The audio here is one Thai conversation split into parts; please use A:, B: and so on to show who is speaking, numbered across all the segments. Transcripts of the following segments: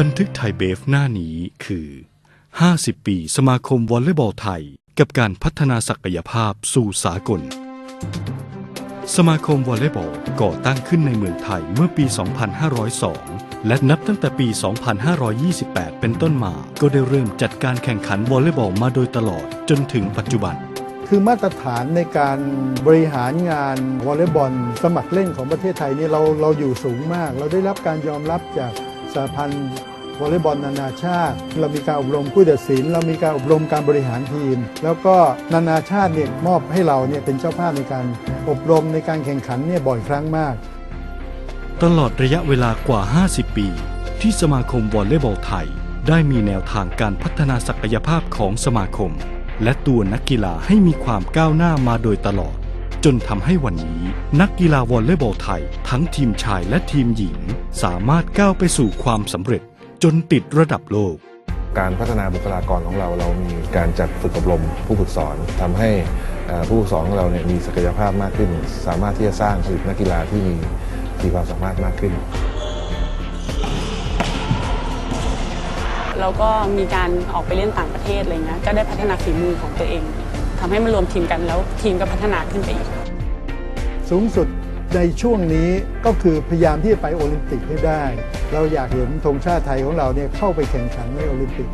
A: บันทึกไทยเบฟหน้านี้คือ 50 ปีสมาคมวอลเลย์บอลไทย กับการพัฒนาศักยภาพสู่สากล สมาคมวอลเลย์บอลก่อตั้งขึ้นในเมืองไทยเมื่อปี 2502 และนับตั้งแต่ปี 2528 เป็นต้นมา ก็ได้เริ่มจัดการแข่งขันวอลเลย์บอลมาโดยตลอดจนถึงปัจจุบัน
B: คือมาตรฐานในการบริหารงานวอลเลย์บอล สมัครเล่นของประเทศไทยนี่เราเราอยู่สูงมาก เราได้รับการยอมรับจาก สหพันธ์วอลเลย์บอลนานาชาติ เรามีการอบรมผู้ตัดสิน เรามีการอบรมการบริหารทีม แล้วก็นานาชาติเนี่ยมอบให้เราเนี่ยเป็นเจ้าภาพในการอบรมในการแข่งขันเนี่ยบ่อยครั้งมาก
A: ตลอดระยะเวลากว่า 50 ปี ที่สมาคมวอลเลย์บอลไทย ได้มีแนวทางการพัฒนาศักยภาพของสมาคม และตัวนักกีฬาให้มีความก้าวหน้ามาโดยตลอด จนทำให้วันนี้ นักกีฬาวอลเลย์บอลไทย ทั้งทีมชายและทีมหญิง สามารถก้าวไปสู่ความสำเร็จ จนติดระดับโลก
C: การพัฒนาบุคลากรของเราเรามีการจัดฝึกอบรมผู้ฝึกสอนทำให้เอ่อผู้ฝึกสอนของเราเนี่ยมีศักยภาพมากขึ้น สามารถที่จะสร้างผลิตนักกีฬาที่มีมีความสามารถมากขึ้น
D: แล้วก็มีการออกไปเล่นต่างประเทศอะไรเงี้ยก็ได้พัฒนาฝีมือของตัวเอง ทำให้มันรวมทีมกันแล้วทีมก็พัฒนาขึ้นไปอีก
B: สูงสุดในช่วงนี้ก็คือพยายามที่จะไปโอลิมปิกให้ได้ เราอยากเห็นธงชาติไทยของเราเนี่ยเข้าไปแข่งขันในโอลิมปิก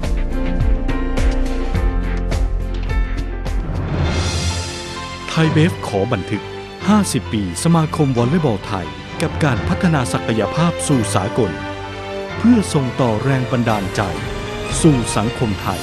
A: ไทยเบฟขอบันทึก 50 ปี สมาคมวอลเลย์บอลไทย กับการพัฒนาศักยภาพสู่สากล เพื่อส่งต่อแรงบันดาลใจ สู่สังคมไทย